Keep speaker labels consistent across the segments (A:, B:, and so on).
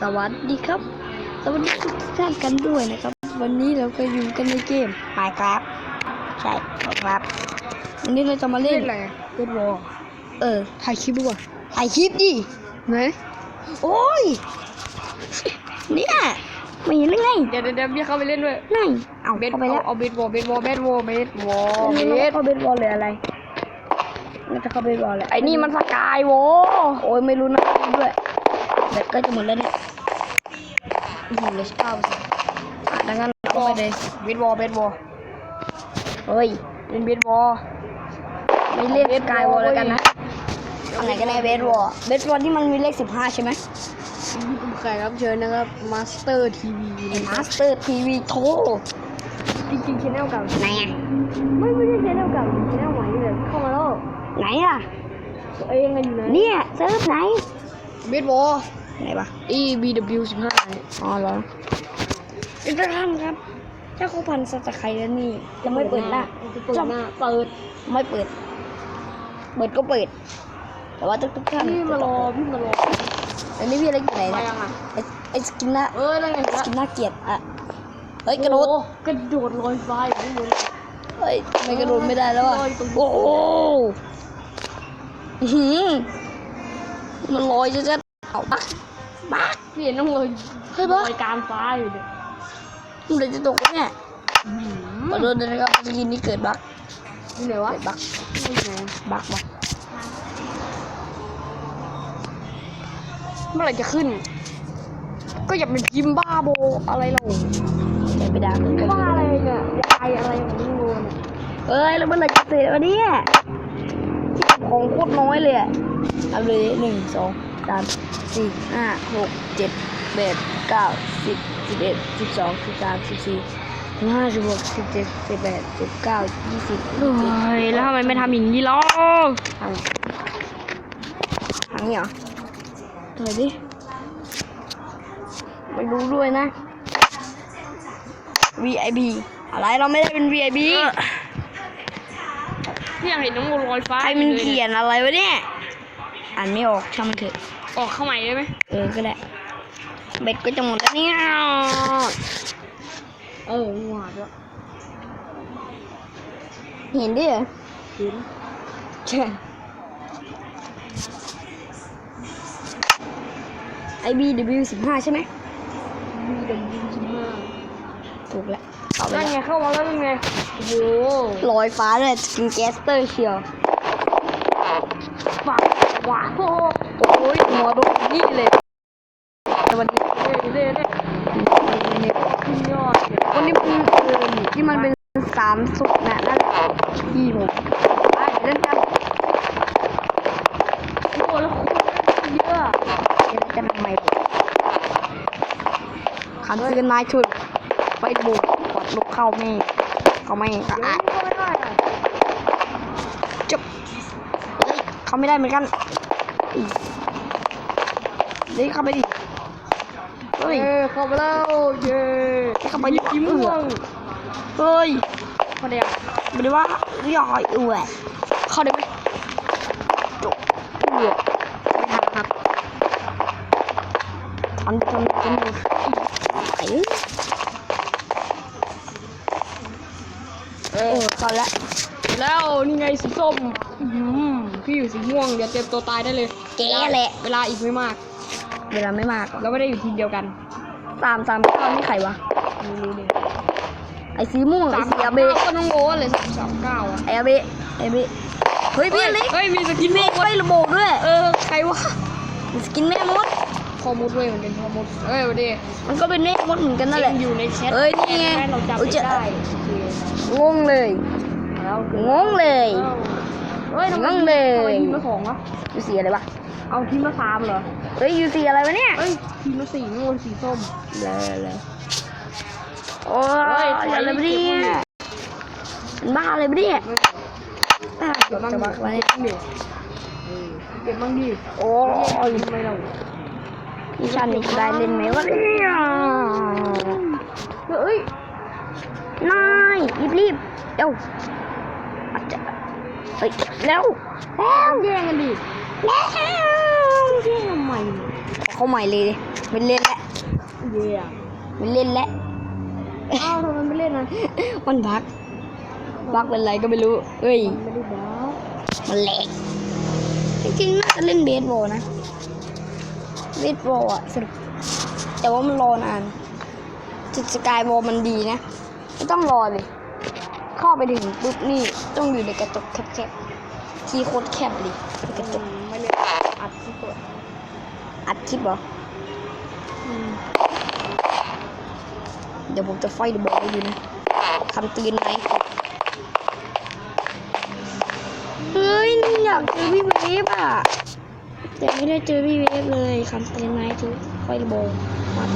A: สวัสดีครับ สวัสดีทุกท่านกันด้วยนะครับ วันนี้เราก็อยู่กันในเกม Minecraft ใช่ครับวันนี้เราจะมาเล่
B: เล่
A: น
B: นอะไรอะเล่นวอล
A: เออ
B: ถ่ายคลิปดีกว่า
A: ถ่ายคลิปดิ
B: ไหน
A: โอ้ยเนี่ยไม่เห็นหรือไง
B: เดี๋ยวเดี๋ยวเดี๋ยวพี่เข้าไปเล่นด้วย
A: นั่นเอา
B: เบส
A: เข้าไปแล้ว
B: เอาเบสวอลเบสวอลเบสวอลเบสวอล
A: นี่
B: เบ
A: มัน
B: ส
A: เข้าเบสบอลเลยอะไรมันจะเข้าเบสบอลเลย
B: ไอ้นี่มันสกายวอล
A: โอ้ยไม่รู้นะด้วย แบตก็จะหมดแล้วเนี่ยอื้อหือเหลยเก้าสิอะดังนั้นเอาไปเลย
B: เบสวอลเบสวอล
A: เฮ้ย
B: เล่นเบสวอล
A: ไม่เรียกสกายวอลแล้วกันนะอันไหนกันแน่เบสบอลเบสบอลที่มันมีเลขสิบห้าใช่ไหม
B: แขกรับเชิญนะครับมาสเตอร์ทีวี
A: มาสเตอร์ทีวีโท
B: จริงๆชแนลเก่า
A: ไหนอะ
B: ไม่ไม่ใช่ชแนลเก่าชแนลใหม่เลยเข้ามาแล้ว
A: ไหนอะ
B: เอ้ยยังไงอยู่ไหน
A: เนี่ยเซิร์ฟไหน
B: เบสวอล
A: ไหนปะ
B: E B W สิบห้าเนี่ย
A: อ๋อเหรออีกท่านครับ ถ้าเขาพันสตะไคร้แล้วนี่จะไม่เปิดหน้า
B: จะเปิดหน้าเปิด
A: ไม่เปิด เปิดก็เปิด แต่ว่าทุกทุกๆท่าน
B: พี่มารอพี่มารอ
A: อันนี้พี่อะไรกี่ไหน
B: มา
A: เนี่ย
B: ยังอะ
A: ไอ้ไอ้สกินหน้า
B: เอ้ยนั่นไง
A: ส
B: ละ
A: กินหน้าเกลียดอะเฮ้ยกระโดด
B: อ้กระโดดลอยฟ้าอยู่ข้างบน
A: เฮ้ยไม่กระโดดไม่ได้แล้วอะ
B: ลอยตรง
A: โอ้โหอื้อหือมันลอยจะๆเอาบัก บัก
B: พี่เห็นต้องลอย
A: เฮ้ย
B: ล
A: บัก
B: อยกลางฟ้าอยู่เนี่ย
A: มันเลยจะตกแล้วเนี่ยขอโทษด้วยนะครับสกินนี้เกิดบัก
B: นี่ไหนวะ
A: เกิดบัก
B: นี่ไหน
A: บักบัก
B: เมื่อไหร่จะขึ้น ก็อย่าเป็นพิมพ์บ้าโบอะไรเรา
A: เดี๋ยวไปด่ามึงกัน
B: บ้าอะไรเนี่ยวายอะไรของมึงโง่เนี่ย
A: เอ้ยแล้วเมื่อไหร่จะเสร็จวะเนี่ยของโคตรน้อยเลยอะเอาเลยหนึ่งสอง สามสี่ห้าหกเจ็ดแปดเก้าสิบสิบเอ็ดสิบสองสิบสามสิบสี่สิบห้าสิบหกสิบเจ็ดสิบแปดสิบเก้ายี่สิบ
B: เฮ้ยแล้วทำไมไม่ทำอย่างนี้ล่ะ
A: ทางทางนี้เหรอ
B: ถอยดิ
A: ไม่รู้ด้วยนะ VIP อะไรเราไม่ได้เป็น VIP
B: พี่ยากเห็นน้องโมลอยฟ้า
A: ใครมันเขียนอะไรวะเนี่ย อ่านไม่ออกช่างมันเถอะ
B: ออกเข้าใหม่ได้ไหม
A: เออก็ได้ เบ็ดก็จะหมดแล้วเนี่ย
B: เออหวาดด้วย
A: เห็นดิเหรอ
B: เห็น
A: ใช่ไอบีดบิวสิบห้าใช่ไหม
B: มีเด็กยิงสิบห้า
A: ถูกแล้วเอาไป
B: นั่น
A: แล้ว
B: ไงเข้ามาแล้วยังไงโอ้โห
A: ลอยฟ้าเลยสกินแกสเตอร์เชียว
B: ฝากห วานโอ้โห
A: โอ้ยหัวโดนนี่เลยแต่วันนี้
B: เล่เล่เล่
A: เนี่ย
B: ขึ้นยอดเนี่ย
A: วันนี้มันเออที่มันเป็นสามสุกนะนั่นแหละที่ผมไปเล่นกัน
B: โอ้โหแล้วคนเยอะ
A: เล่นกันทำไมขันซื้อไม้ชุดไปบุกกดลุกเข้าแม่เขาไม่ก็
B: เดี๋ยว
A: อาจ
B: เข้าไม่ได้อะ
A: จบเฮ้ยเขาไม่ได้เหมือนกัน อีเฮ้ยเข้าไปดิเฮ้ย
B: เย้เข้าไปแล้วเย้
A: เข้าไปดิ
B: สีม่วง
A: เฮ้ย
B: พอดีอะ
A: ไม่ได้ว่าย่อยอวย
B: เข้าได้ไหม
A: จบเอือไม่ทันครับทำจนจนหมดไอ้เอ้ย
B: เอ
A: เอ
B: อ
A: อเข้าแล้ว
B: แล้วนี่ไงสีส้มอื้อหือพี่อยู่สีม่วงเดี๋ยวเตรียมตัวตายได้เลย
A: แกแหละ
B: เวลาอีกไม่มาก
A: เวลาไม่มากหรอก
B: เราไม่ได้อยู่ทีมเดียวกัน
A: สามสามเก้านี่ใครวะ
B: ไม่รู้เลย
A: ไอ้สีม่วงไอ้
B: สาม
A: สี
B: สา
A: อามเบะ
B: เก้าก็ต้องโง่เลยสามสามเก้าอะ
A: ไอ้อาเบะไอ้อาเบะเฮ้ยพี่อเล็ก
B: เฮ้ยมีสกิน
A: เม
B: ม่ว
A: ฆ
B: ง
A: ไประโบบด้วย
B: เออใครวะ
A: มีสกินแม่มด
B: พอมุดด้วยมันเป็นพอมุดเอ้ยวันดี
A: มันก็เป็นแม่มดเหมือนกันนั่นแหละ
B: อยู่ในแชท
A: เอ้ยนี่ไง
B: แม่เราจำ
A: อุ๊
B: ไม่
A: ยจะ
B: ได้โอเค
A: งงเลย
B: แล้ว
A: งงเลย
B: เฮ้ยทำไม
A: งงเลย
B: ทำไมทีมละสองวะ
A: ยูสีอะไรวะ
B: เอาทีมละสามเหรอ
A: เฮ้ยยูสีอะไรวะเนี่ย
B: เฮ้ยทีมละสี่นู่นสีส้ม
A: เลยเลยโอ้
B: เฮ้
A: ย
B: ย
A: อะไรวะเนี่ยมันบ้าอะไรวะเนี่ยบ้า
B: เก็บบ้าง
A: จะ
B: ดิ
A: บ้าอะไร
B: เก็บบ้างดิเออเก็บบ้างดิ
A: โอ้
B: โอ้
A: ย
B: ยทำไมเรา
A: พี่ชันนี่จะได้เล่นไหมวะเนี่ย
B: เฮ้ย
A: นายรีบรีบเร็วอาจจะ เฮ้ยเร็วแล้ว
B: แย่งกันดิ
A: แล้ว
B: แย่งทำไมเนี่ย
A: เข้าใหม่เลยดิไม่เล่นแล้ว
B: เย่ย
A: ไม่เล่นแล้ว
B: อ้าวทำไมไม่เล่นอะ
A: มันบักบักเป็นไรก็ไม่รู้เอ้ย
B: ไม่ได้บ้า
A: มันแหลกจริงๆน่าจะเล่นเบสบอลนะเบสบอลอะสนุกแต่ว่ามันรอนานจุดสกายบอลมันดีนะ ไม่ต้องรอเลย เข้าไปถึงปุ๊บนี่ต้องอยู่ในกระจกแคบๆที่โคตรแคบเลยในกระจก
B: ไม่เล่นอัดที่ตัว
A: อัดคลิปเหรอเดี๋ยวผมจะไฟดอะบอลให้ดูนะคำเตือนไหมเฮ้ยอยากเจอพี่เวฟอะแต่ไม่ได้เจอพี่เวฟเลยคำเตือนไหมทุกไฟดอะบอลวัด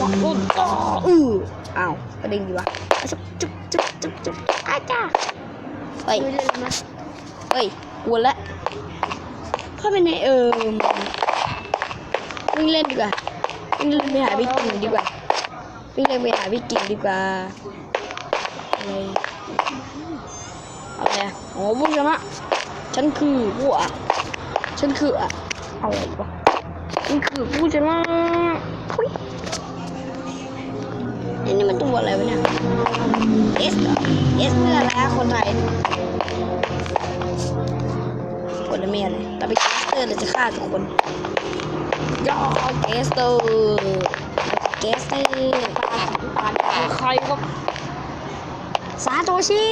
A: วัดวัดต่ออืออ้าวกระเด้งดีวะจุ๊บ จุ๊บจุ๊บจุ๊บจุ๊บอาจ้าเฮ้ย
B: ไม่เล่นแล้วนะ
A: เฮ้ยกวนละเข้าไปในเอิมวิ่งเล่นดีกว่าวิ่งเล่นไปหาพี่กิ่งดีกว่าวิ่งเล่นไปหาพี่กิ่งดีกว่าอะไรอะไรอะโอ้ผู้ชนะฉันคือผู้อะฉันคืออะอะไรวะฉันคือผู้ชนะ อุ๊ยไอ้นี่มันตัวอะไรวะเนี่ยเอสเอสเพื่อะไรอะคนไทยกดเมียเลยเราไปแคสเตอร์เราจะฆ่าทุกคนย่อแคสเตอร์แคสเตอร์ปาปา
B: ใครก็
A: ซาโตชิ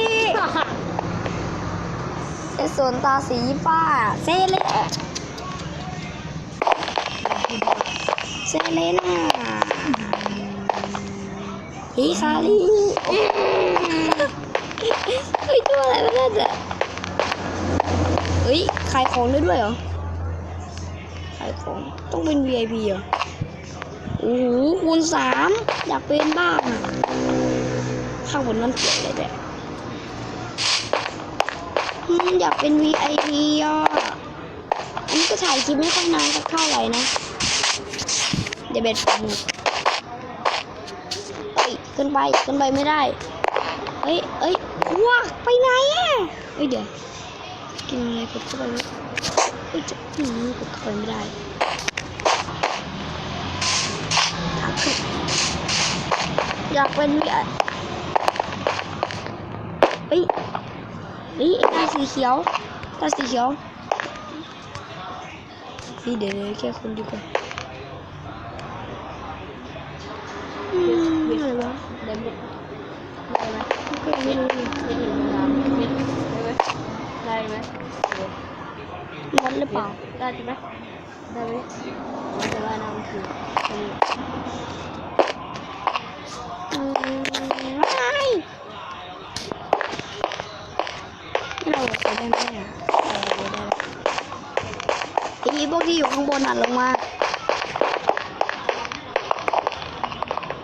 A: ไอสวนตาสีฟ้าเซเลเซเลน่า ฮิคาริเฮ้ยตัวอะไรวะนั่นอะเฮ้ยขายของได้ด้วยเหรอขายของต้องเป็น VIP เหรอโอ้โหคูณสามอยากเป็นบ้างอะข้างบนมันเขียนอะไรแต่อยากเป็น VIP อะอันนี้ก็ถ่ายคลิปไม่ค่อยนานสักเท่าไหร่นะเดี๋ยวเบ็ดฟัน เอ้ยขึ้นไปขึ้นไปไม่ได้ เอ้ยเอ้ยว้าไปไหนอะเอ้ยเดี๋ยว กินอะไรกดเข้าไปไม่เอ้ยจะอืมกดเข้าไปไม่ได้ทางขึ้นอยากเป็นวิอะเฮ้ยเฮ้ยตาสีเขียวตาสีเขียวเฮ้ยเดี๋ยวเดี๋ยวแค่คนดีกว่าอืมอะ ไรวะ
B: เล่นได้ไหม
A: ไม่รู้
B: ไม่ถึงเวลาไม่ได้ไหมได้ไหม
A: ร้อนหรือเปล่า
B: ได้ใช่ไหมได้ไหมจะว่ายน้ำคือ
A: ไม่เราใช้ได้ไหมอะเออได้ได้ไอ้พวกที่อยู่ข้างบนอะลงมา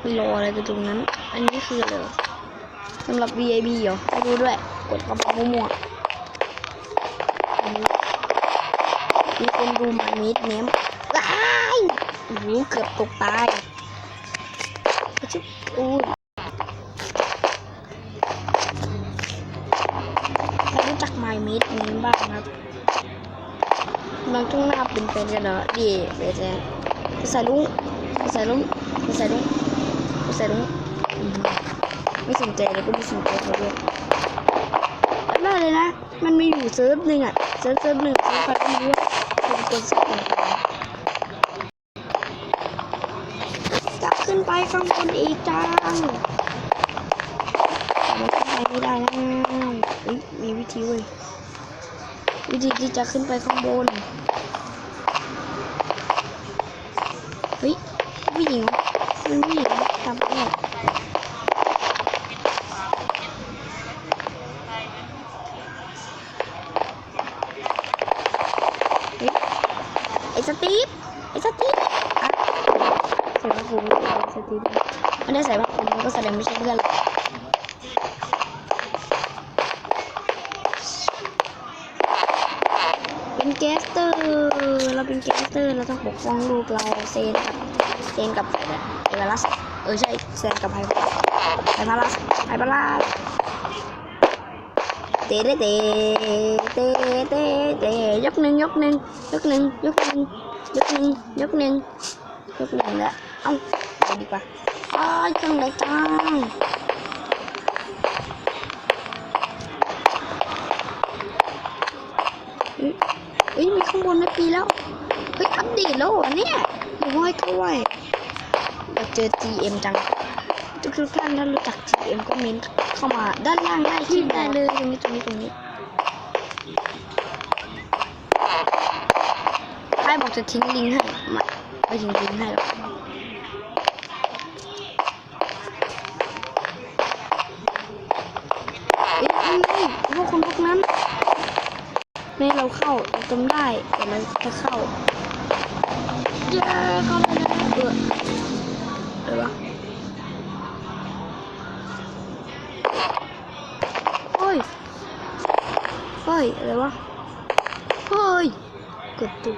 A: ม่รออะไรกันตรงนั้น อันนี้คืออะไรสำหรับ VIP เหรอไม่รู้ด้วย กดกระเป๋ามั่วอันนี้มีคนดูมามิดเนมว้ายโอ้โหเกือบตกตายชิบอุ้ยรู้จักไมมิดนี้บ้างครับบางทุ่งหน้าเป็นเป็นกันเหรอดีเบสเนี่ยใส่ลุงใส่ลุงใส่ลุงใส่ลุงอืม ไม่สนใจเลยก็ไม่สนใจเขาด้วยได้เลยนะ มันมีอยู่เซิร์ฟหนึ่งอะ เซิร์ฟเซิร์ฟหนึ่งเซิร์ฟใครก็ไม่รู้เป็นคนสักคนจะขึ้นไปข้างบนอีกจังมันขึ้นไปไม่ได้แล้วเฮ้ยมีวิธีเว้ยวิธีที่จะขึ้นไปข้างบน เฮ้ยผู้หญิงเหรอเป็นผู้หญิงทำเนี่ยเฮ้ย ไอ้สตีฟ ไอ้สตีฟอะใส่ผ้าคลุมไอ้สตีฟไม่ได้ใส่ผ้าคลุมมันก็แสดงไม่ใช่เพื่อนหรอก เป็นแกสเตอร์ เราเป็นแกสเตอร์ เราต้องปกป้องลูกเราเซนกับเซนกับไอวารัส เออใช่เซนกับไฮไฮพารัสไฮพารัสเตะเตะเตะเตะเตะเตะยกหนึ่งยกหนึ่งยกหนึ่งยกหนึ่งยกหนึ่งยกหนึ่งยกหนึ่งแล้วเอ้าไปดีกว่าอ้ายเครื่องไหนจัง บนไม่ปีแล้ว เฮ้ยอัปเดตแล้วเหรอเนี่ยเดี๋ยวห้อยถ้วยอยากเจอ GM จัง ทุกทุกๆท่านถ้ารู้จัก GM ก็เม้นเข้ามาด้านล่างได้ที่ได้เลยตรงนี้ตรงนี้ตรงนี้ใครบอกจะทิ้งลิงก์ให้มาไม่ทิ้งลิงก์ให้หรอกเอ้ยไม่ไม่พวกคนพวกนั้นไม่ให้ เราเข้าเราจำได้แต่เราจะเข้าเย้เข้าได้แล้วเอออะไรวะเฮ้ยเฮ้ยอะไรวะเฮ้ยกดตุก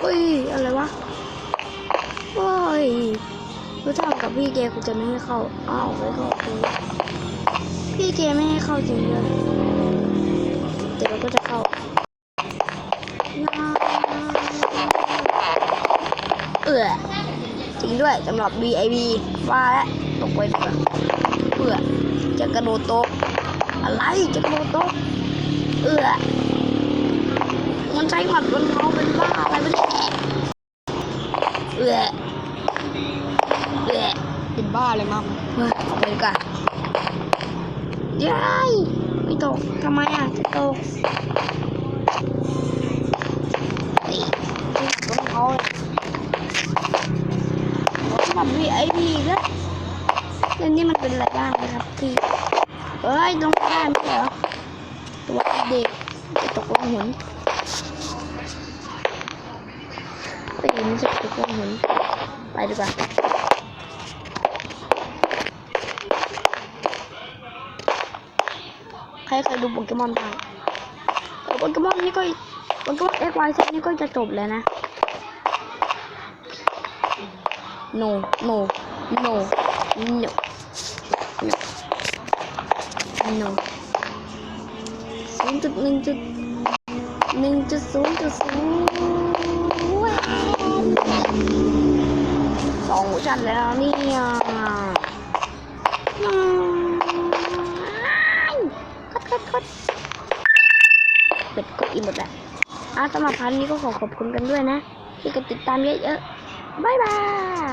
A: เฮ้ยอะไรวะเฮ้ยรู้ทำกับพี่แกกูจะไม่ให้เข้าอ้าวไม่เข้าเลย พี่แกไม่ให้เข้าจริงด้วยแต่เราก็จะเข้าเออจริงด้วยสำหรับ VIP ว่าแล้วตกไปดีกว่าเพื่อจะกระโดดโต๊ะอะไรจะกระโดดโต๊ะเออมันใช้หมัดมันเอาเป็นบ้าอะไรไม่ได้เออเออ
B: เป็นบ้าเลยมั้ง
A: เออไปดีกว่า ย้ายไม่ตกทำไมอะจะตกนี่รองเท้าเลยสำหรับ VIP แล้วเรื่องนี้มันเป็นอะไรบ้างนะครับพี่เฮ้ยลงได้ไหมเหรอตัวเด็กจะตกลงหุนตีมันจะตกลงหุนไปดีกว่า รเคยดูโปเกมอนบ้างโปเกมอนนี่ก็โปเกมอน X Y Z นี่ก็จะจบแล้วนะ no no no no no ศูนย์จุดหนึ่งจุดหนึ่งจุดศูนย์จุดศูนย์สองชั้นแล้วเนี่ย ดกดกดเปิดกดอีกหมดแล้วอะสำหรับพันนี้ก็ขอขอบคุณกันด้วยนะ ที่กดติดตามเยอะๆ บ๊ายบาย